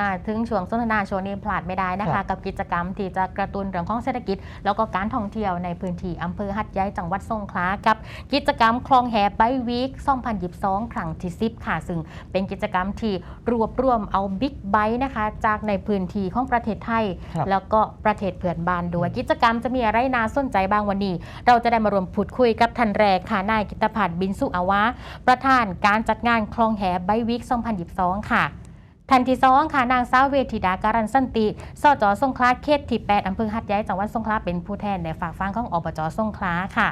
มาถึงช่วงสนทนาช่วงนี้พลาดไม่ได้นะครัคะ บ กับกิจกรรมที่จะกระตุ้นเรื่องของเศรษฐกิจ แล้วก็การท่องเที่ยวในพื้นที่อำเภอหัดใหญ่จังหวัดสงขลากับกิจกรรมคลองแห่ไบวีค2022 ครั้งที่ 10 ค่ะ ซึ่งเป็นกิจกรรมที่รวบรวมเอาบิ๊กไบค์นะคะ จากในพื้นที่ของประเทศไทย ครับ แล้วก็ประเทศเพื่อนบ้านด้วยกิจกรรมจะมีอะไรน่าสนใจบ้างวันนี้ เราจะได้มารวมพูดคุยกับท่านแรกค่ะนายกิตพัฒน์บินสุอาวะ ประธานการจัดงานคลองแห่ไบวิก2022 ค่ะ แท่นที่สองค่ะนางสาวเวทิดาการันสันติสจสงขลาเขตที่ 8อำเภอหัดใหญ่จังหวัดสงขลาเป็นผู้แทนในฝากฟังของอบจสงขลาค่ะ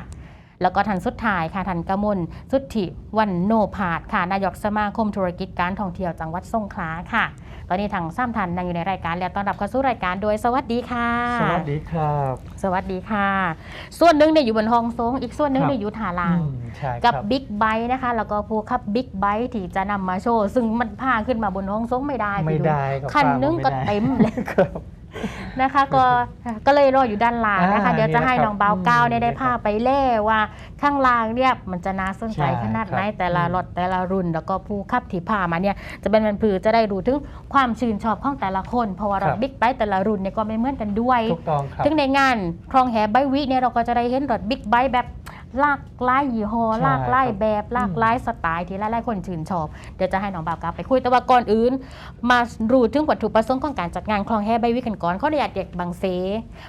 แล้วก็ท่านสุดท้ายค่ะท่านกมลสุทธิวันโนพาดค่ะนายกสมาคมธุรกิจการท่องเที่ยวจังหวัดสงขลาค่ะ ตอนนี้ทางซ้ำทันนั่งอยู่ในรายการแล้วต้อนรับเข้าสู่รายการโดยสวัสดีค่ะ สวัสดีครับ สวัสดีค่ะ ส่วนหนึ่งเนี่ยอยู่บนห้องทรงอีกส่วนหนึ่งครับเนี่ยอยู่ถาลางอืมใช่คกัรับบบิ๊กไบค์นะคะ แล้วก็ผู้ขับบิ๊กไบค์ที่จะนำมาโชว์ ซึ่งมันพาขึ้นมาบนห้องทรงไม่ได้ไม่พี่ได้ครับคันนึงก็ไม่ได้เต็มเลยครับ นะคะก็ก็เลยรออยู่ด้านล่างนะคะอ่าเดี๋ยวจะให้นี่แหละครับน้องเบาเก้าเนี่ยอืมได้พาไปเล่ว่าข้างล่างเนี่ยมันจะน่าสนใจใช่ขนาดไหนครับแต่ละอืมรถแต่ละรุ่น แล้วก็ผู้ขับที่พามาเนี่ยจะเป็นมันผือจะได้รู้ถึงความชื่นชอบของแต่ละคนเพราะว่ารถบิ๊กไบค์แต่ละรุ่นเนี่ยก็ไม่เหมือนกันด้วยถูกต้องครับถึงในงานคลองแหไบวิเนี่ยเราก็จะได้เห็นรถบิ๊กไบค์แบบห ลากหลายยี่ห้อใช่หลากหลายครับแบบหลากหลายสไตล์ที่หลายๆคนชื่นชอบ เดี๋ยวจะให้น้องบ่าวกาไปคุยแต่ว่าก่อนอื่น มารู้ถึงวัตถุประสงค์ของการจัดงานคลองแฮไบวิกันก่อนเขาอนุญาตเด็กบางเซ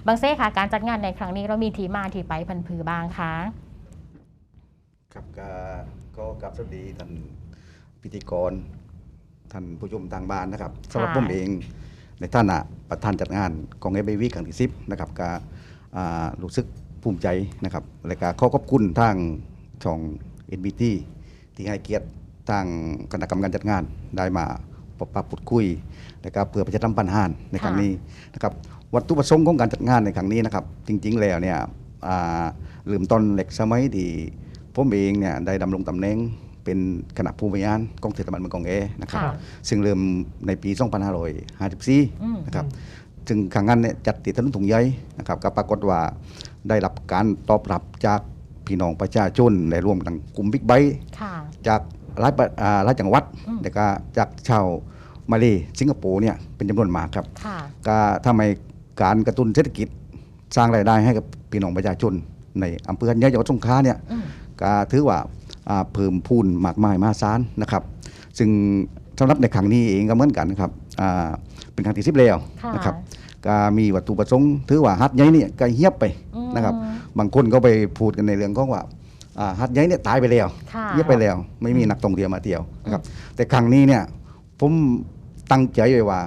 บางเซค่ะการจัดงานในครั้งนี้เรามีที่มาที่ไปพันผือบางคะครับก็ก็กับสวัสดีท่านพิธีกรท่านผู้ชมทางบ้านนะครับสำหรับผมเองในท่านประธานจัดงานกองเอเบวีครั้งที่สิบนะครับก็อ่ารู้สึก ภูมิใจนะครับและก็ขอขอบคุณทางช่อง NBT ที่ให้เกียรติทางคณะกรรมการจัดงานได้มาพบปะพูดคุยและก็เพื่อประชาสัมพันธ์หานในครั้งนี้นะครับวัตถุประสงค์ของการจัดงานในครั้งนี้นะครับ จริง ๆ แล้วเนี่ยอ่าเริ่มต้นเหล็กสมัยที่ผมเองเนี่ยได้ดำรงตำแหน่งเป็นคณะผู้บริหารกองเทศบาลเมืองกองเอนะครับค่ะซึ่งเริ่มในปีอืม2554 นะครับ ซึ่งครั้งนั้นเนี่ยจัดติดถนนถุงใยนะครับก็ปรากฏว่า ได้รับการตอบรับจากพี่น้องประชาชนในร่วมทั้งกลุ่มบิ๊กไบค์ค่ะจากหลายประอ่าหลายจังหวัดอืมแล้วก็จากชาวมาเลสิงคโปร์เนี่ยเป็นจำนวนมากครับค่ะก็ทำให้การกระตุ้นเศรษฐกิจสร้างรายได้ให้กับพี่น้องประชาชน ในอำเภอหัดใหญ่จังหวัดสงขลาเนี่ยอืมก็ถือว่าอ่าเพิ่มพูนมากมายมหาศาลนะครับ ซึ่งสำหรับในครั้งนี้เองก็เหมือนกันนะครับอ่าเป็นครั้งที่สิบแล้วค่ะนะครับ ก็มีวัตถุประสงค์ถือว่าฮัดใหญ่เนี่ยก็เฮียบไปอืมนะครับ บางคนก็ไปพูดกันในเรื่องของว่าอ่าฮัดใหญ่เนี่ยตายไปแล้วค่ะเงียบไปแล้ว ไม่มีนักท่องเที่ยวมาเที่ยวนะครับ แต่ครั้งนี้เนี่ยผมตั้งใจไว้ว่า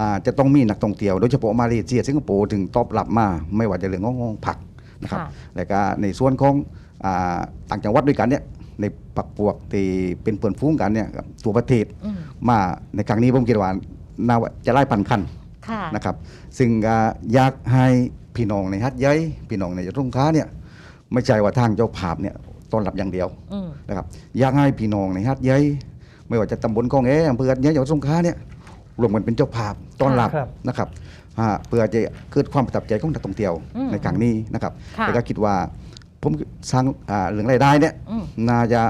อ่าจะต้องมีนักท่องเที่ยวโดยเฉพาะมาเลเซียสิงคโปร์ถึงตอบรับมา ไม่ว่าจะเรื่องของห้องพักนะครับค่ะแล้วก็ในส่วนของอ่าต่างจังหวัดด้วยกันเนี่ยในปักปวกที่เป็นเปิ่นฟุ้งกันเนี่ยครับตัวประเทศอืมมาในครั้งนี้ผมคิดว่าน่าจะไล่พันคันค่ะ นะครับซึ่งอ่าอยากให้พี่น้องในฮัดใหญ่พี่น้องในจังหวัดสงขลาเนี่ยไม่ใช่ว่าทางเจ้าภาพเนี่ยต้อนรับอย่างเดียวอืมนะครับอยากให้พี่น้องในฮัดใหญ่ไม่ว่าจะตำบลคลองแออำเภอฮัดใหญ่จังหวัดสงขลาเนี่ยรวมกันเป็นเจ้าภาพต้อนรับครับนะครับอ่าเพื่อจะเกิดความประทับใจของนักท่องเที่ยวอืมในครั้งนี้นะครับค่ะแล้วก็คิดว่าผมสร้างอ่าเรื่องรายได้เนี่ยอืมน่าจะ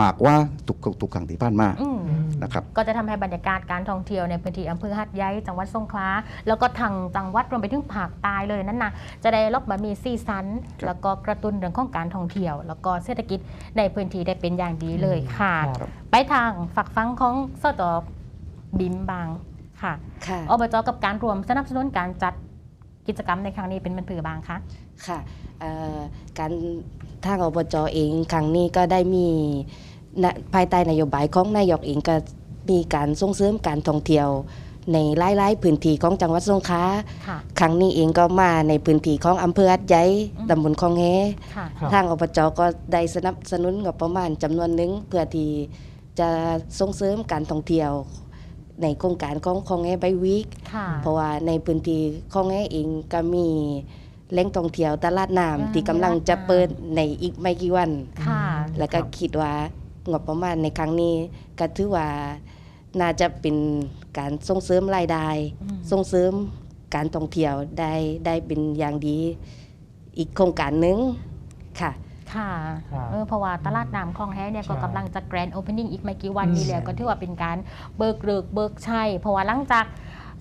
มากกว่าทุกทุกครั้งที่ผ่านมาอืม นะครับก็จะทำให้บรรยากาศการท่องเที่ยวในพื้นที่อำเภอหัดใหญ่จังหวัดสงขลาแล้วก็ทางจังหวัดรวมไปถึงภาคใต้เลยนั่นนะจะได้ลบมามีซีซันครับแล้วก็กระตุ้นเรื่องของการท่องเที่ยว แล้วก็เศรษฐกิจในพื้นที่ได้เป็นอย่างดีเลยค่ะครับไปทางฝักฟังของสตบิมบางค่ะค่ะอบจกับการรวมสนับสนุนการจัดกิจกรรมในครั้งนี้เป็นมันผือบางคะค่ะเอ่อการทางอบจเองครั้งนี้ก็ได้มีนะ ภายใต้นโยบายของนายกเองก็มีการส่งเสริมการท่องเที่ยว ในหลายๆพื้นที่ของจังหวัดสงขลาค่ะครั้งนี้เองก็มาในพื้นที่ของอำเภอหัดใหญ่อืมตำบลคลองแฮค่ะครับทางอบจก็ได้สนับสนุนงบประมาณจำนวนหนึ่งเพื่อที่จะส่งเสริมการท่องเที่ยวในโครงการของคลองแฮไบวีคค่ะเพราะว่าในพื้นที่ของแง่เองก็มีแหล่งท่องเที่ยวตลาดอ่าน้ำที่กำลังจะเปิดในอีกไม่กี่วันค่ะแล้วก็คิดว่า งบประมาณในครั้งนี้ก็ถือว่าน่าจะเป็นการส่งเสริมรายได้อืมส่งเสริมการท่องเที่ยวได้ได้เป็นอย่างดีอีกโครงการหนึ่งค่ะค่ะครับเออเพราะว่าตลาดน้ำคลองแฮเนี่ยก็ใช่กำลังจะแกรนด์โอเพนนิ่งอีกไม่กี่วันอืมนี้แล้วก็ถือว่าเป็นการเบิกเลิกเบิกใช่เพราะว่าหลังจาก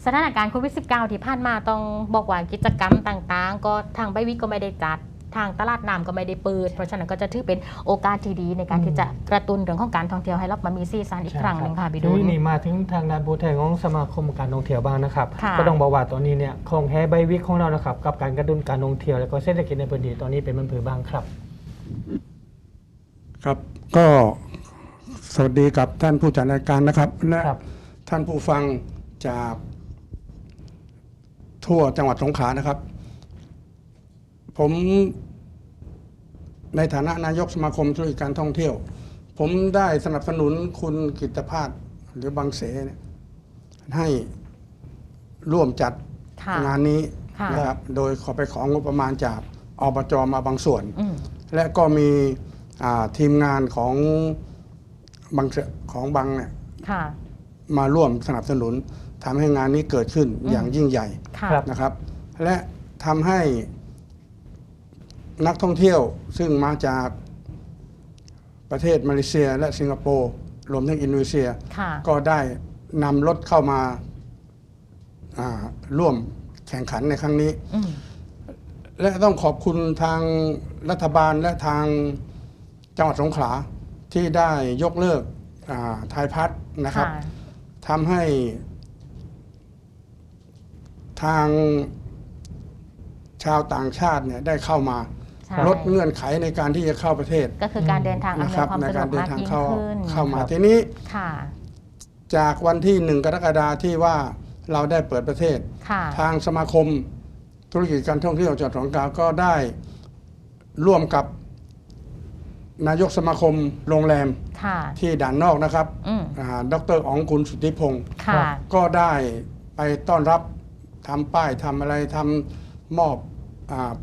สถานการณ์โควิด -19 ที่ผ่านมาต้องบอกว่ากิจกรรมต่างๆ ก็ทางใบวิกก็ไม่ได้จัด ทางตลาดน้ำก็ไม่ได้เปิด เพราะฉะนั้นก็จะถือเป็นโอกาสที่ดีในการอืมที่จะกระตุ้นเรื่องของการท่องเที่ยวให้รับมามีซีซันอีกครั้งหนึ่งค่ะพี่ดุทีลนี่มาถึงทางด้านผู้แทนของสมาคมการท่องเที่ยวบ้างนะครับค่ะก็ต้องบอกว่าตอนนี้เนี่ยของแฮใบวิกของเรานะครับกับการกระตุ้นการท่องเที่ยวและก็เศรษฐกิจในพื้นที่ตอนนี้เป็นมันผือบ้างครับ ครับก็สวัสดีกับท่านผู้จัดรายการนะครับและครับท่านผู้ฟังจากทั่วจังหวัดสงขลานะครับ ผมในฐานะนายกสมาคมธุรกิจการท่องเที่ยว ผมได้สนับสนุนคุณกิตภาสหรือบางเสเนี่ยให้ร่วมจัดค่ะงานนี้ค่ะนะครับโดยขอไปของงบประมาณจากอบจมาบางส่วน อืม และก็มีอ่าทีมงานของบางเสของบางเนี่ยค่ะ มาร่วมสนับสนุนทำให้งานนี้เกิดขึ้นอืมอย่างยิ่งใหญ่ ค่ะ ครับ นะครับและทำให้ นักท่องเที่ยวซึ่งมาจากประเทศมาเลเซีย และสิงคโปร์รวมทั้งอินโดนีเซีย ค่ะ ก็ได้นำรถเข้ามาอ่าร่วมแข่งขันในครั้งนี้ อืม และต้องขอบคุณทางรัฐบาลและทางจังหวัดสงขลาที่ได้ยกเลิกอ่าไทยพัฒน์นะครับค่ะทำให้ทางชาวต่างชาติเนี่ยได้เข้ามาใช่ ลดเงื่อนไขในการที่จะเข้าประเทศก็คือการเดินทางอำนนะวยครับความในสะดกาวรกเดินมากทางยิ่งเข้าขึ้นเข้ามาครับทีนี้ค่ะจากวันที่หนึ่งกรกฎาที่ว่าเราได้เปิดประเทศค่ะทางสมาคมธุรกิจการท่องเที่ยวจังหวัดสงขลาก็ได้ร่วมกับนายกสมาคมโรงแรมค่ะที่ด่านนอกนะครับอืมอ่าดรอ๋องกุลสุทธิพงศ์ค่ะก็ได้ไปต้อนรับทำป้ายทำอะไรทำมอบอา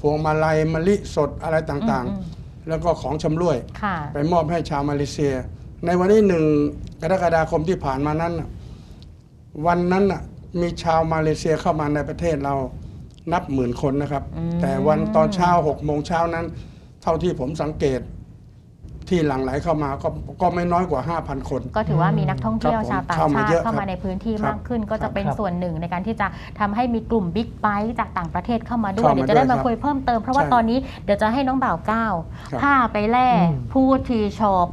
พวงมาลัยมะลิสดอะไรต่างอืมๆแล้วก็ของชำร่วยค่ะไปมอบให้ชาวมาเลเซีย ในวันที่หนึ่งกรกฎาคมที่ผ่านมานั้นน่ะวันนั้นน่ะมีชาวมาเลเซียเข้ามาในประเทศเรานับหมื่นคนนะครับอืมแต่วันตอนเช้าหกโมงเช้านั้น เท่าที่ผมสังเกต ที่หลั่งไหลเข้ามาก็ก็ไม่น้อยกว่า 5,000 คน ก็ถือว่ามีนักท่องเที่ยวครับผมชาวต่างเข้ามาชาติเยอะเข้ามาครับในพื้นที่ครับมากขึ้น ก็จะเป็นครับ ส่วนหนึ่งในการที่จะทำให้มีกลุ่มบิ๊กไบค์จากต่างประเทศเข้ามาด้วยเข้ามาเดี๋ยวจะได้ด้วยมาครับคุยเพิ่มเติมเพราะว่าใช่ตอนนี้เดี๋ยวจะให้น้องบ่าวก้าวครับ พาไปแล่อืมผู้ที่ชอบ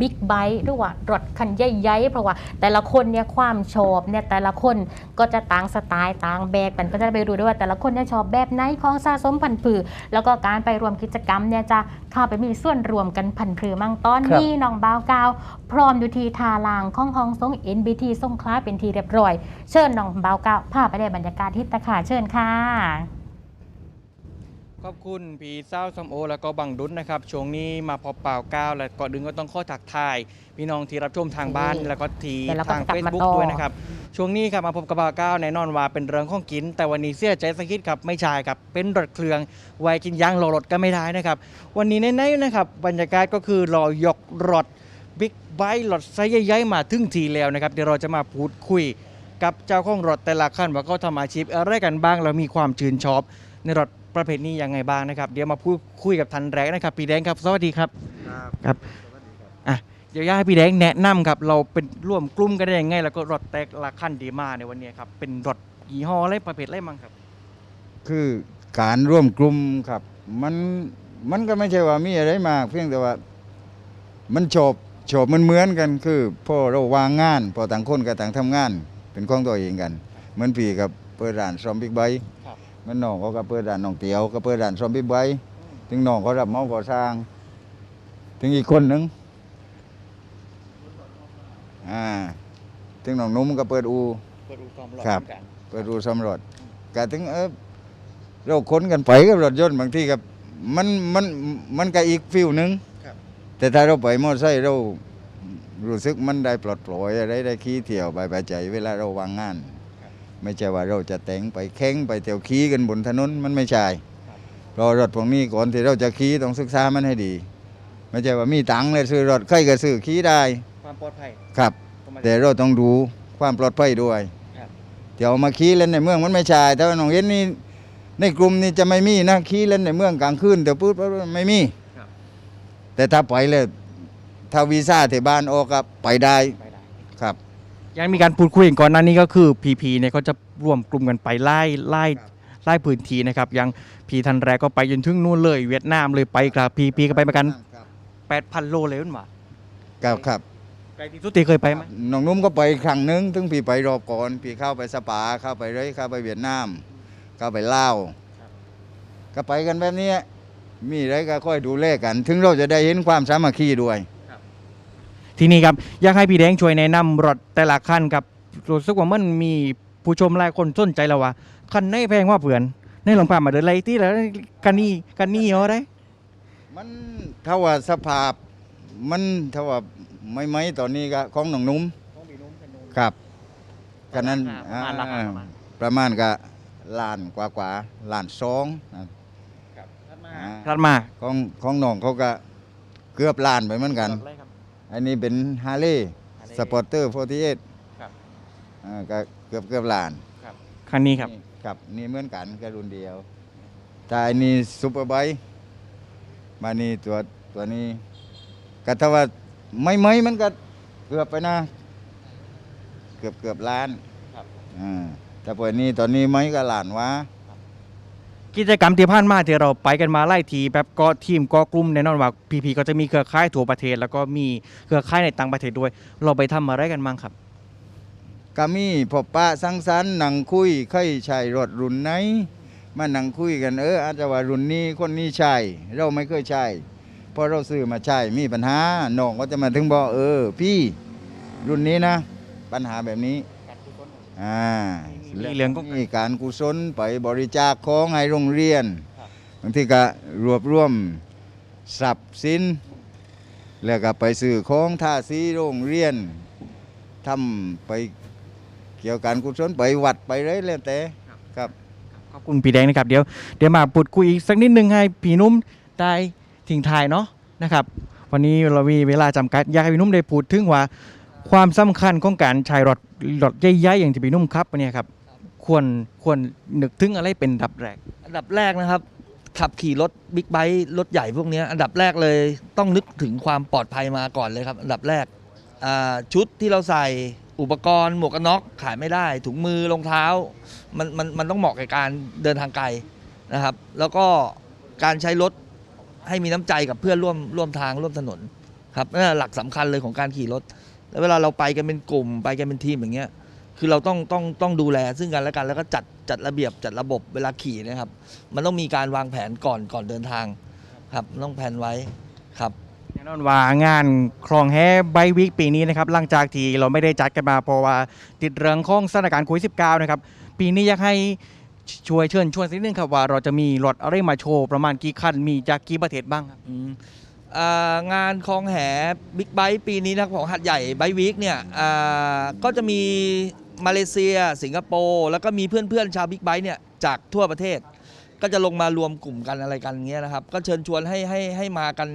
บิ๊กไบค์หรือว่ารถคันใหญ่ๆเพราะว่า แต่ละคนเนี่ยความชอบเนี่ยแต่ละคนก็จะต่างสไตล์ต่างแบบกันก็จะไปดูด้วยว่าแต่ละคนเนี่ยชอบแบบไหนของสะสมพันธุ์ผือ แล้วก็การไปรวมกิจกรรมเนี่ยจะเข้าไปมีส่วนรวมกันพันธุ์ผือมั่งตอนครับ นี้น้องบ่าวก้าว พร้อมอยู่ที่ทาลางของห้องทรง NBT ทรงคล้ายเป็นทีเรียบร้อย เชิญน้องบ่าวก้าวพาไปได้บรรยากาศที่ตะขาเชิญค่ะ ขอบคุณพี่เศร้าสมโอ แล้วก็บังดุนนะครับ ช่วงนี้มาพบเปล่าก้าวแล้วก่อนดึงก็ต้องข้อทักทาย พี่น้องที่รับชมทางบ้านนี่แล้วก็ทีเดี๋ยวเราก็ทางกลับมา Facebook ต่อด้วยนะครับ ช่วงนี้ครับมาพบกับเปล่าก้าวแน่นอนว่าเป็นเรื่องของกิน แต่วันนี้เสียใจสักนิดครับไม่ใช่ครับ เป็นรถเครื่องไว้กินย่างรอรถก็ไม่ได้นะครับ วันนี้ในๆนะครับบรรยากาศก็คือรอยกรถบิ๊กไบค์รถไซส์ใหญ่ๆมาถึงทีแล้วนะครับเดี๋ยวเราจะมาพูดคุยกับเจ้าของรถแต่ละคันว่าเขาทำอาชีพอะไรกันบ้างแล้วมีความชื่นชอบในรถ ประเภทนี้ยังไงบ้างนะครับเดี๋ยวมาพูดคุยกับทันแรกนะครับพี่แดงครับสวัสดีครับครับอะเดี๋ยวอยากให้พี่แดงแนะนำครับเราเป็นร่วมกลุ่มกันได้ยังไง แล้วก็รถแต่ละคันดีมาในวันนี้ครับเป็นรถยี่ห้ออะไรประเภทอะไรมั้งครับ คือการร่วมกลุ่มครับ มันมันก็ไม่ใช่ว่ามีอะไรมาก เพียงแต่ว่า มันโฉบโฉบมันเหมือนกันคือพอเราวางงานพอต่างคนก็ต่างทำงาน เป็นของตัวเองกัน เหมือนพี่กับเปิดร้านซ่อมบิ๊กไบค์ครับเห มันน้องเขาก็เปิดร้านน้องเตียวก็เปิดร้านซ่อมบิ๊กไบค์ถึงน้องเขารับเหมาก่อสร้าง ถึงอีกคนหนึ่งอ่าถึงน้องนุ่มก็เปิดอูเปิดอู่ซ่อมรถครับเหมือนกันเปิดดูสำรวจก็ถึงเออเราค้นกันไปกับรถยนต์บางทีกับมันมันมันก็อีกฟิวหนึ่งครับแต่ถ้าเราไปมอเตอร์ไซค์เรารู้สึกมันได้ปลอดปล่อยอะไรได้ขี่เที่ยวบายบายใจ เวลาเราวางงาน ไม่ใช่ว่าเราจะแต่งไปแข่งไปเที่ยวขี่กันบนถนนมันไม่ใช่เพราะรถพวกนี้ก่อนที่เราจะขี่ต้องศึกษามันให้ดี ไม่ใช่ว่ามีตังค์เลยซื้อรถใครก็ซื้อขี่ได้ ความปลอดภัยครับก็มาแต่เราต้องดูความปลอดภัยด้วยครับเดี๋ยวมาขี่เล่นในเมืองมันไม่ใช่แต่ว่าน้องเห็นนี่ในกลุ่มนี้จะไม่มีนะขี่เล่นในเมืองกลางคืนเดี๋ยวปุ๊บปุ๊บไม่มีครับแต่ถ้าไปเลยถ้าวีซ่าที่บ้านออกก็ไปได้ไปได้ครับ ยังมีการพูดคุยกันก่อนหน้านี้ก็คือพีพีเนี่ยเขาจะรวมกลุ่มกันไปไล่ไล่ไล่พื้นที่นะครับอยังพีทันแรกก็ไปจนถึงนู่นเลย เวียดนามเลยไปครับพีพีก็ไปประกัน8,000โลเลยมันหว่าครับครับไกลที่สุดที่เคยไปไหมน้องนุ่มก็ไปครั้งหนึงถึงพี่ไปรอบก่อนพี่เข้าไปสปาเข้าไปเลยเข้าไปเวียดนามเข้าไปลาวก็ไปกันแบบนี้มีอะไรก็ค่อยดูแลกัน ถึงเราจะได้เห็นความสามัคคีด้วย ทีนี้ครับอยากให้พี่แดงช่วยแนะนำรถแต่ละคันครับรู้สึกว่ามันมีผู้ชมหลายคนสนใจแล้วว่าคันไหนแพงกว่าเพื่อนในหลวงพามาเดินไรที่แล้วคันนี้คันนี้เอาได้ มันถ้าว่าสภาพมันถ้าว่าไม่ไหมตอนนี้ก็ของหนองนุ่มครับกันนั้นประมาณราคาประมาณ ประมาณก็ล้านกว่ากว่าๆล้านสองนะอ่าถัดมาของของน้องเขาก็เกือบล้านไปเหมือนกัน อันนี้เป็นฮาร์เลย์สปอร์เตอร์48ครับอ่าก็เกือบเกือบล้านคันนี้ครับ นี่ครับนี่เหมือนกันก็รุ่นเดียว แต่อันนี้ซูเปอร์ไบค์มานี่ตัวตัวนี้ก็ถ้าว่าไม่ไม่มันก็เกือบไปนะ เกือบเกือบล้านอ่าแต่พวกนี้ตอนนี้ไม่ก็ล้านวะ กิจกรรมที่ผ่านมาที่เราไปกันมาไล่ทีแบบก็ทีมก็กลุ่มแน่นอนว่าพีพีก็จะมีเครือข่ายทั่วประเทศ แล้วก็มีเครือข่ายในต่างประเทศด้วย เราไปทำอะไรกันบ้างครับ ก็มีพบปะสังสรรค์นังคุยใครใช้รถรุ่นไหน มานังคุยกันเอออาจจะว่ารุ่นนี้คนนี้ใช่เราไม่เคยใช่พอเราซื้อมาใช่มีปัญหาน้องก็จะมาถึงบอกเออ พี่รุ่นนี้นะ ปัญหาแบบนี้อ่า มีเรื่องก็มีการกุศลไปบริจาคของให้โรงเรียนบางทีก็รวบรวมทรัพย์สินแล้วก็ไปซื้อของท่าสีโรงเรียนทำไปเกี่ยวกับการกุศลไปวัดไปเลยแล้วแต่ครับขอบคุณพี่แดงนะครับเดี๋ยวเดี๋ยวมาพูดคุยอีกสักนิดนึงให้พี่นุ่มได้ทิ้งทายเนาะนะครับ วันนี้เรามีเวลาจำกัดอยากให้พี่นุ่มได้พูดถึงว่า ความสำคัญของการใช้รถรถใหญ่ๆอย่างที่พี่นุ่มครับเนี่ยครับ ควรควรนึกถึงอะไรเป็นอันดับแรก อันดับแรกนะครับ ขับขี่รถบิ๊กไบค์รถใหญ่พวกเนี้ยอันดับแรกเลยต้องนึกถึงความปลอดภัยมาก่อนเลยครับ อันดับแรกอ่าชุดที่เราใส่อุปกรณ์หมวกกันน็อกขายไม่ได้ ถุงมือรองเท้า มันมันมันต้องเหมาะกับการเดินทางไกลนะครับ แล้วก็การใช้รถให้มีน้ำใจกับเพื่อนร่วมร่วมทางร่วมถนนครับนั่นนะหลักสำคัญเลยของการขี่รถแล้วเวลาเราไปกันเป็นกลุ่มไปกันเป็นทีมอย่างเงี้ย คือเราต้องต้องต้องดูแลซึ่งกันและกัน แล้วก็จัดจัดระเบียบจัดระบบเวลาขี่นะครับ มันต้องมีการวางแผนก่อนก่อนเดินทางครับต้องแผนไว้ครับแน่นอนว่างานคลองแฮไบวิกปีนี้นะครับหลังจากที่เราไม่ได้จัดกันมาเพราะว่าติดเรื่องของสถานการณ์โควิด19นะครับปีนี้อยากให้ช่วยเชิญชวนสักนิดนึงครับว่าเราจะมีรถอะไรมาโชว์ประมาณกี่คันมีจากกี่ประเทศบ้างครับอืมอ่างานคลองแหบิ๊กไบค์ปีนี้นะครับของหัดใหญ่ไบวีคเนี่ยอ่าก็จะมี มาเลเซีย สิงคโปร์แล้วก็มีเพื่อนๆชาวบิ๊กไบค์เนี่ยจากทั่วประเทศ ก็จะลงมารวมกลุ่มกันอะไรกันเงี้ยนะครับ ก็เชิญชวนให้ให้ให้มากัน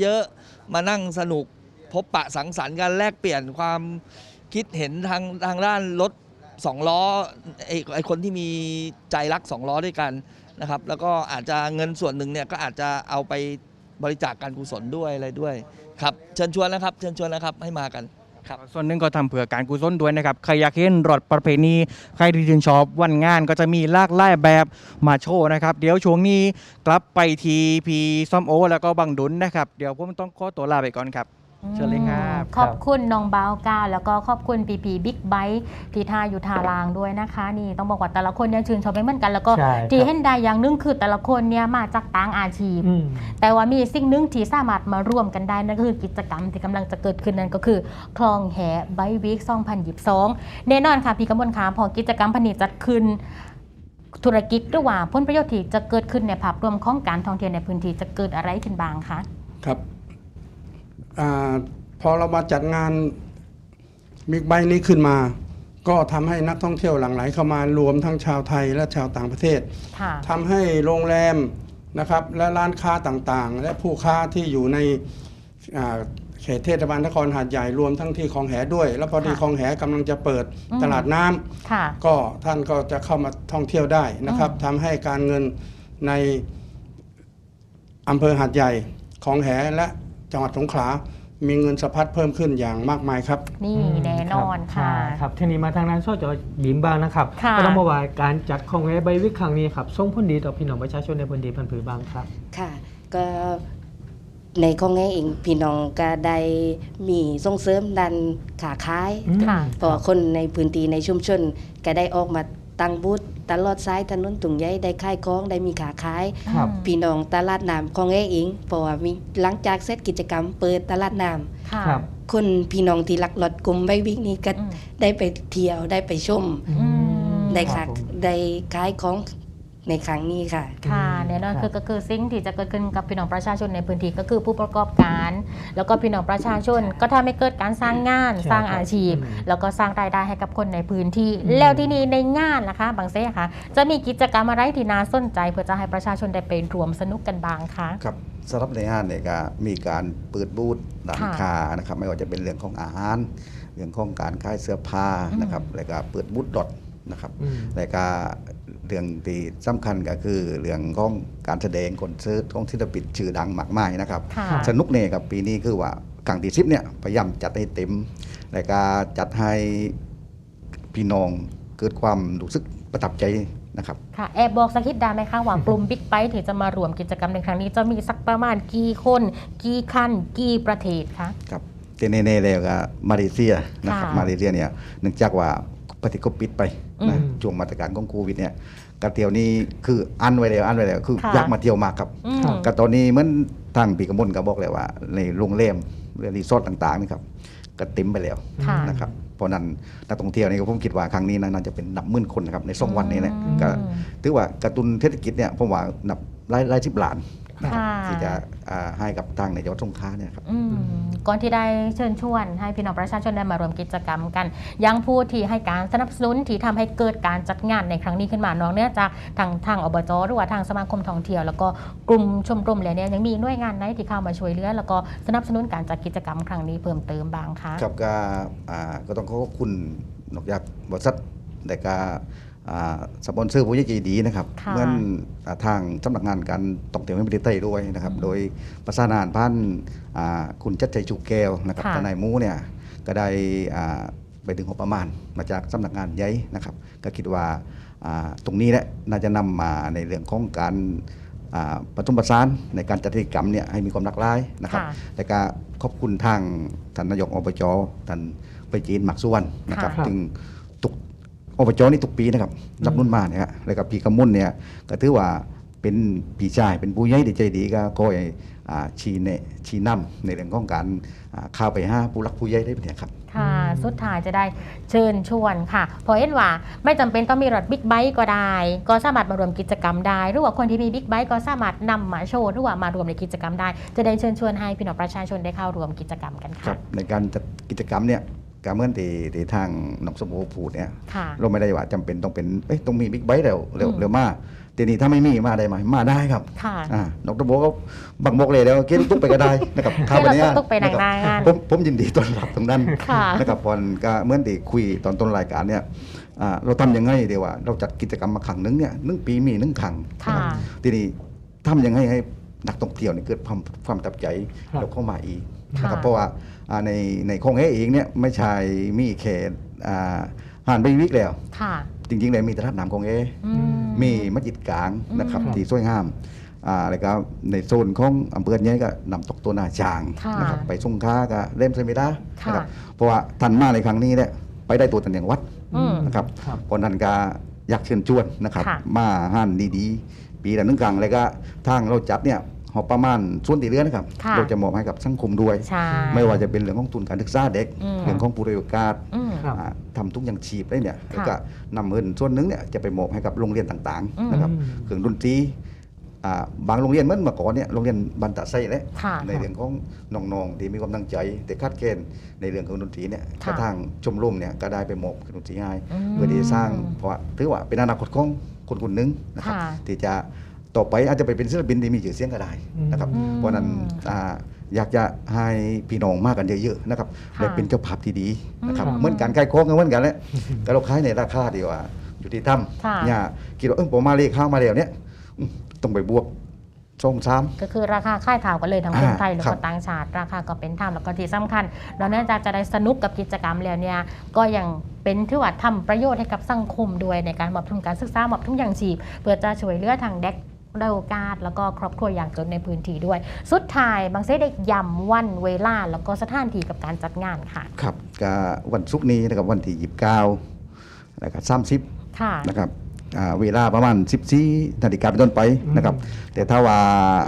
เยอะๆ มานั่งสนุกพบปะสังสรรค์กันแลกเปลี่ยนความคิดเห็นทางทางด้านรถสองล้อไอ้ไอ้คนที่มีใจรักสองล้อด้วยกันนะครับ แล้วก็อาจจะเงินส่วนหนึ่งเนี่ยก็อาจจะเอาไปบริจาคการกุศลด้วยอะไรด้วยครับ เชิญชวนนะครับ เชิญชวนนะครับให้มากัน ครับส่วนหนึ่งก็ทำเผื่อการกุศลด้วยนะครับใครอยากเห็นรถประเพณีใครที่ชื่นชอบวันงานก็จะมีลากไลายแบบมาโชว์นะครับ เดี๋ยวช่วงนี้กลับไปทีพีซอมโอ แล้วก็บังดุนนะครับ เดี๋ยวผมต้องขอตัวลาไปก่อนครับ เชิญเลยครับขอบคุณน้องบาวก้าวแล้วก็ขอบคุณปีปีบิ๊กไบค์ที่ท่าอยู่ทารางด้วยนะคะ นี่ต้องบอกว่าแต่ละคนเนี่ยชื่นชอบไม่เหมือนกัน แล้วก็ใช่ครับ ที่เห็นได้อย่างหนึงคือแต่ละคนเนี่ยมาจากต่างอาชีพ อืม แต่ว่ามีสิ่งหนึ่งที่สามารถมาร่วมกันได้นั่นก็คือกิจกรรมที่กำลังจะเกิดขึ้นนั่นก็คือ คลองแห่ไบวิก2022แน่นอนค่ะพี่กำมลขาพอกิจกรรมพันนี้จัดขึ้น ธุรกิจหรือว่าผลประโยชน์ที่จะเกิดขึ้นในภาพรวมของการท่องเที่ยวในพื้นที่จะเกิดอะไรขึ้นบ้างคะ ครับ อาพอเรามาจัดงานบิ๊กไบค์นี้ขึ้นมา ก็ทำให้นักท่องเที่ยวหลั่งไหลเข้ามารวมทั้งชาวไทยและชาวต่างประเทศค่ะทำให้โรงแรมนะครับและร้านค้าต่างๆ และผู้ค้าที่อยู่ในอ่าเขตเทศบาลนครหาดใหญ่รวมทั้งที่คลองแหด้วย แล้วพอดีค่ะคลองแหกำลังจะเปิดอืมตลาดน้ำค่ะก็ท่านก็จะเข้ามาท่องเที่ยวได้นะครับทำให้การเงินในอำเภอหาดใหญ่ของแหและ จังหวัดสงขลา มีเงินสะพัดเพิ่มขึ้นอย่างมากมายครับ นี่แน่นอนค่ะใช่ครับทีนี้มาทางนั้นซอจอบิมบ้างนะครับค่ะก็ต้องบอกว่าการจัดคองแฮใบวิกครั้งนี้ครับส่งผลดีต่อพี่น้องประชาชนในพื้นที่พันธุ์ผือบางครับ ค่ะ ก็ในของแง่เองพี่น้องก็ได้มีส่งเสริมดันขาขายอืมค่ะ เพราะว่าคนในพื้นที่ในชุมชนก็ได้ออกมาตั้งบูธ ตลอดซ้ายถนนตุงใหญ่ได้ขายของได้มีขาขายครับ พี่น้องตลาดน้ำของแง่เองเพราะว่ามีหลังจากเสร็จกิจกรรมเปิดตลาดน้ค่ะครับำคนพี่น้องที่ลักลอดกลุ่มใบวิกนี้ก็อืมได้ไปเที่ยวได้ไปชมอืมได้ครัค่ะบผมได้ขายของ ในครั้งนี้ค่ะ ค่ะแน่นอนครับคือก็คือสิ่งที่จะเกิดขึ้นกับพี่น้องประชาชนในพื้นที่ก็คือผู้ประกอบการ แล้วก็พี่น้องประชาชน ก็ทำให้เกิดการสร้างงานใช่สร้างอาชีพครับอืมแล้วก็สร้างรายได้ให้กับคนในพื้นที่อืมแล้วที่นี่ในงานนะคะบางเซ่ค่ะ จะมีกิจกรรมอะไรที่น่าสนใจ เพื่อจะให้ประชาชนได้ไปรวมสนุกกันบ้างคะครับสำหรับในงานเนี่ยก็มีการเปิดบูธร้านค่ะค้านะครับไม่ว่าจะเป็นเรื่องของอาหาร เรื่องของการขายเสื้อผ้าอืมนะครับแล้วก็เปิดบูธดอทนะครับอืมแล้วก็ เรื่องที่สำคัญก็คือเรื่องของการแสดงคอนเสิร์ตของศิลปินชื่อดังมากมายนะครับ ค่ะสนุกเนี่ยกับปีนี้คือว่ากังตีซิปเนี่ยพยายามจัดให้เต็ม แล้วก็จัดให้พี่น้องเกิดความรู้สึกประทับใจนะครับ ค่ะแอบบอกสักนิดได้ไหมคะว่ากลุ่มบิ๊กไบที่จะมารวมกิจกรรมในครั้งนี้จะมีสักประมาณกี่คน กี่คันกี่ประเทศคะ ครับแต่แน่ๆแล้วก็มาเลเซียนะครับค่ะ มาเลเซียเนี่ยเนื่องจากว่าประเทศก็ปิดไป นะอืมช่วงมาตรการของโควิดเนี่ยกระเตียวนี้คืออันไว้แล้วอันไว้แล้วคือค่ะอยากมาเที่ยวมากครับอืมก็ตอนนี้เหมือนทางปีกระมลก็บอกเลยว่า ในโรงแรมหรือรีสอร์ทต่างๆนี่ครับก็เต็มไปแล้วค่ะนะครับเพราะนั้นนักท่องเที่ยวนี่ก็ผมคิดว่าครั้งนี้น่าจะเป็นนับหมื่นคนนะครับในสองวันนี้เนี่ยอืมก็ถือว่ากระตุ้นเศรษฐกิจเนี่ยผมว่านับหลายหลายสิบล้าน นะครับค่ะที่จะอ่าให้กับทางในจังหวัดสงขลาเนี่ยครับอืมก่อนที่ได้เชิญชวน ให้พี่น้องประชาชนได้มารวมกิจกรรมกัน ยังผู้ที่ให้การสนับสนุนที่ทำให้เกิดการจัดงานในครั้งนี้ขึ้นมานอกเหนื้อจากทางทางอบจหรือว่าทางสมาคมท่องเที่ยว แล้วก็กลุ่มชมรมแล้วเนี่ยยังมีหน่วยงานไหนที่เข้ามาช่วยเหลือ แล้วก็สนับสนุนการจัดกิจกรรมครั้งนี้เพิ่มเติมบ้างคะครับก็อ่าก็ต้องขอขอบคุณนอกจากบริษัทแต่ก็อ่า สปอนเซอร์ผู้ใหญ่ใจดีนะครับค่ะเหมือนอ่าทางสำนักงานการท่องเที่ยวแห่งประเทศไทยด้วยนะครับอืมโดยประสานงานพันอ่าคุณจัดใจจุกแก้วนะครับค่ะทนายหมูเนี่ยก็ได้อ่าไปถึงงบประมาณมาจากสำนักงานใหญ่นะครับ ก็คิดว่าอ่าตรงนี้แหละน่าจะนำมาในเรื่องของการอ่าประชุมประสานในการจัดกิจกรรมเนี่ยให้มีความหลากหลายนะครับค่ะแล้วก็ขอบคุณทางท่านนายกอบจท่านไปจีนหมักสุวรรณนะครับค่ะถึงทุก อบจนี่ทุกปีนะครับรับนุ่นมาเนี่ยฮะแล้วก็ปีกำมุนเนี่ยก็ถือว่าเป็นพี่ชายเป็นผู้ใหญ่ที่ใจดีก็คอยอ่าชี้แนะชี้นำในเรื่องของการอ่าเข้าไปหาผู้รักผู้ใหญ่ได้เนี่ยครับค่ะสุดท้ายจะได้เชิญชวนค่ะเพราะเห็นว่าไม่จำเป็นต้องมีรถบิ๊กไบค์ก็ได้ ก็สามารถมารวมกิจกรรมได้ หรือว่าคนที่มีบิ๊กไบค์ก็สามารถนำมาโชว์หรือว่ามารวมในกิจกรรมได้ จะได้เชิญชวนให้พี่น้องประชาชนได้เข้าร่วมกิจกรรมกันครัค่ะบในการจัดกิจกรรมเนี่ย การเมื่อที่ที่ทางนกสมโอพูดเนี่ยค่ะเราไม่ได้ว่าจำเป็นต้องเป็นเอ้ยต้องมีบิ๊กไบค์เร็วเร็วอืมเร็วมากทีนี้ถ้าไม่มีมาได้ไหมมาได้ครับค่ะอ่านกตะโบก็บังบอกเลยแล้วเกณฑ์ตุ๊กไปก็ได้นะครับเกณฑ์นี้ตุ๊กไปหนังหน้างานผมผมยินดีต้อนรับตรงนั้นค่ะนะครับพอนก็เหมื่อนที่คุยตอนต้นรายการเนี่ยอ่าเราทำยังไงเดียวว่าเราจัดกิจกรรมมาครั้งหนึงเนี่ยหนึ่งปีมีหนึ่งครั้งค่ะนะครับทีนี้ทำยังไงให้นักท่องเที่ยวเนี่ยเกิดความความตับใจครับแล้วเข้ามาอีกค่ะ นะครับเพราะว่าอ่าในในคงเอเองเนี่ยไม่ใช่มีเขตอ่าหานไปวิกแล้วค่ะจริงๆเลยมีตลาดน้ำคงเออืมีมัสยิดกลางนะครับอืมที่สวยงามอ่าแล้วก็ในโซนของอำเภอเนี้ยก็นำตกตัวนาจางค่ะนะครับไปสงขลาก็เล่มเซมิดาค่ะนะครับเพราะว่าทันมาในครั้งนี้เนี่ยไปได้ตัวตันอย่างวัดอืมนะครับครับเพราะนั้นก็อยากเชิญชวนนะครับค่ะมาห้านดีๆ ปีละหนึ่งครั้งแล้วก็ทางเราจัดเนี่ย หอบประมาณส่วนตีเหลือนะครับ ค่ะเราจะมอบให้กับสังคมด้วย ใช่ไม่ว่าจะเป็นเรื่องของทุนการศึกษาเด็ก อืม เรื่องของผู้ด้อยโอกาสอืม ครับ อ่าทำทุกอย่างชีพได้เนี่ยค่ะแล้วก็นำเงินส่วนหนึ่งเนี่ยจะไปมอบให้กับโรงเรียนต่างอืม ๆนะครับอืมเครื่องดนตรีอ่าบางโรงเรียนเหมื่อนเมื่อก่อนเนี่ยโรงเรียนบันตะไซและ ค่ะ ในเรื่องของน้องๆที่มีความตั้งใจ แต่คาดเกณฑ์ในเรื่องของดนตรีเนี่ยค่ะกระทั่งชมรมเนี่ยก็ได้ไปมอบเครื่องดนตรีให้อืมเพื่อที่จะสร้างเพราะว่าถือว่าเป็นอนาคตของคนคนหนึ่งนะครับค่ะที่จะ ต่อไปอาจจะไปเป็นศิลปินที่มีชื่อเสียงก็ได้นะครับอืมเพราะฉะนั้นอ่าอยากจะให้พี่น้องมากกันเยอะๆนะครับค่ะและเป็นเจ้าภาพที่ดีนะครับอืมเหมือนการขายของก็เหมือนกันแหละก็เราขายในราคาเดียวว่าอยู่ที่ถ้ค่ะำเนี่ยคิดว่าเออผมมาเลขข้าวมาแล้วเนี่ยอืมต้องไปบวกสองสามก็คือราคาค่ายถาวกันเลยทั้งคนอ่าไทยแล้วครัก็บต่างชาติ ราคาก็เป็นธรรมแล้วก็ที่สำคัญนอกเหนือจากจะได้สนุกกับกิจกรรมแล้วเนี่ยก็ยังเป็นที่ว่าทำประโยชน์ให้กับสังคมด้วยในการมอบทุนการศึกษามอบทุนอย่างชีพเพื่อจะช่วยเหลือทางเด็ก ได้โอกาส แล้วก็ครอบครัวอย่างจนในพื้นที่ด้วย สุดท้ายบางเซได้ย้ำวันเวลา แล้วก็สถานที่กับการจัดงานค่ะ ครับก็วันศุกร์นี้นะครับวันที่ยี่สิบเก้านะครับสามสิบค่ะนะครับอ่าเวลาประมาณ 14นาฬิกาเป็นต้นไปนะครับ แต่ถ้าว่า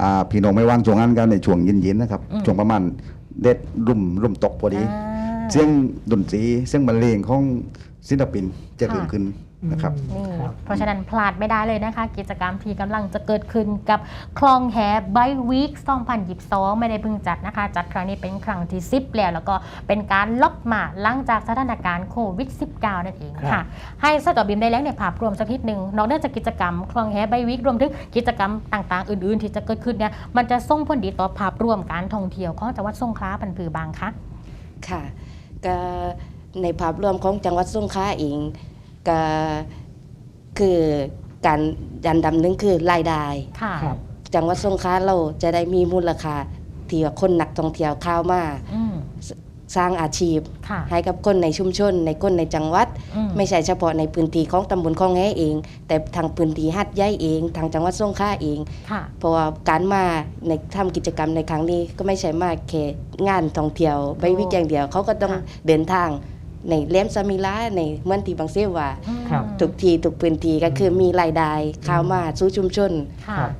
อ่าพี่น้องไม่ว่างช่วงนั้นกันในช่วงเย็นๆนะครับอืมช่วงประมาณเด็ดรุ่มรุ่มตกพอดีอ่าเสียงดนตรีเสียงบรรเลงของศิลปินจะเกิดขึ้น นะครับนี่ครับเพราะฉะนั้นพลาดไม่ได้เลยนะคะ กิจกรรมที่กำลังจะเกิดขึ้นกับคลองแฮไบวีค2022 ไม่ได้เพิ่งจัดนะคะ จัดครั้งนี้เป็นครั้งที่ 10 แล้ว แล้วก็เป็นการล็อกมาหลังจากสถานการณ์โควิด -19 นั่นเองครัค่ะบให้สตอบิมได้แล้วในภาพรวมสักนิดหนึ่งนอกเหนือจากกิจกรรมคลองแฮไบวีครวมถึงกิจกรรมต่างๆ อื่น ๆ ที่จะเกิดขึ้นเนี่ยมันจะส่งผลดีต่อภาพรวมการท่องเที่ยวของจังหวัดสงขลาพันผือบางคะค่ะก็ในภาพรวมของจังหวัดสงขลาเอง ก็คือการอันดับหนึ่งคือรายได้ ค่ะ ครับจังหวัดสงขลาเราจะได้มีมูลค่าที่ว่าคนนักท่องเที่ยวเข้ามาอืมสร้างอาชีพ ค่ะให้กับคนในชุมชน ในคนในจังหวัด อืมไม่ใช่เฉพาะในพื้นที่ของตำบลคลองแหเอง แต่ทางพื้นที่หัดใหญ่เอง ทางจังหวัดสงขลาเอง ค่ะ เพราะว่าการมาในทำกิจกรรมในครั้งนี้ก็ไม่ใช่มาแค่งานท่องเที่ยวใบวิกอย่างเดียวเขาก็ต้องค่ะ เดินทาง ในเลี้ยมสมิลาในเมืองที่บางเสียว่าครับ ทุกทีทุกพื้นที่ก็คือมีรายได้เข้ามาสู่ชุมชน ค่ะครับ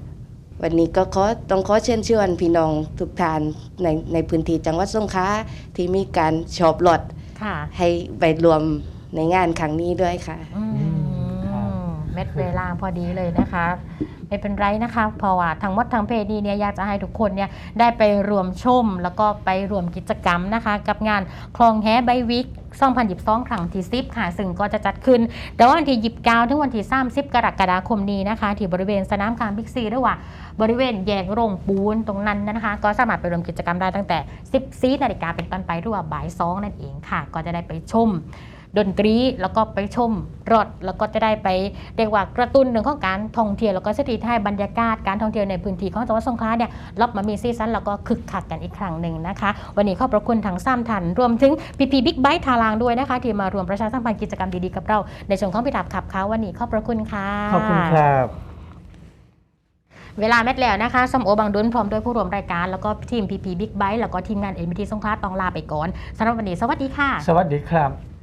วันนี้ก็ขอต้องขอเชิญชวนพี่น้องทุกท่านในในพื้นที่จังหวัดสงขลาที่มีการชอบรถค่ะ ให้ไปรวมในงานครั้งนี้ด้วยค่ะ อืครับมเม็ดเวลาพอดีเลยนะคะ ไม่เป็นไรนะคะเพราะว่าทั้งหมดทั้งเพจนี้เนี่ยอยากจะให้ทุกคนเนี่ยได้ไปรวมชม แล้วก็ไปรวมกิจกรรมนะคะ กับงานคลองแฮไบวิก2022 ครั้งที่ 10 ค่ะ ซึ่งก็จะจัดขึ้นแต่วันที่ 29 ถึงวันที่ 30 กรกฎาคมนี้นะคะ ที่บริเวณสนามกลางบิ๊กซีหรือว่าบริเวณแยกโรงปูนตรงนั้นนะคะ ก็สามารถไปรวมกิจกรรมได้ตั้งแต่ 14 นาฬิกาเป็นต้นไปหรือว่าบ่าย 2 นั่นเองค่ะ ก็จะได้ไปชม ดนตรีแล้วก็ไปชมรถแล้วก็จะได้ไปเรียกว่ากระตุ้นเรื่องของการท่องเที่ยวแล้วก็สถานที่บรรยากาศการท่องเที่ยวในพื้นที่ของจังหวัดสงขลาเนี่ยรับมามีซีซั่นแล้วก็คึกคักกันอีกครั้งหนึ่งนะคะ วันนี้ขอบพระคุณทั้งสามท่านรวมถึงพีพีบิ๊กไบค์ทารางด้วยนะคะ ที่มารวมประชาสัมพันธ์กิจกรรมดีๆกับเรา ในช่วงของพิถับขับเขาวันนี้ขอบพระคุณค่ะขอบคุณครับเวลาแมทแล้วนะคะสมโอบางดุลพร้อมด้วยผู้ร่วมรายการแล้วก็ทีมพีพีบิ๊กไบค์แล้วก็ทีมงานเอ็มบีทีสงขลาต้องลาไปก่อนสำหรับวันนี้สวัสดีค่ะ สวัสดีครับ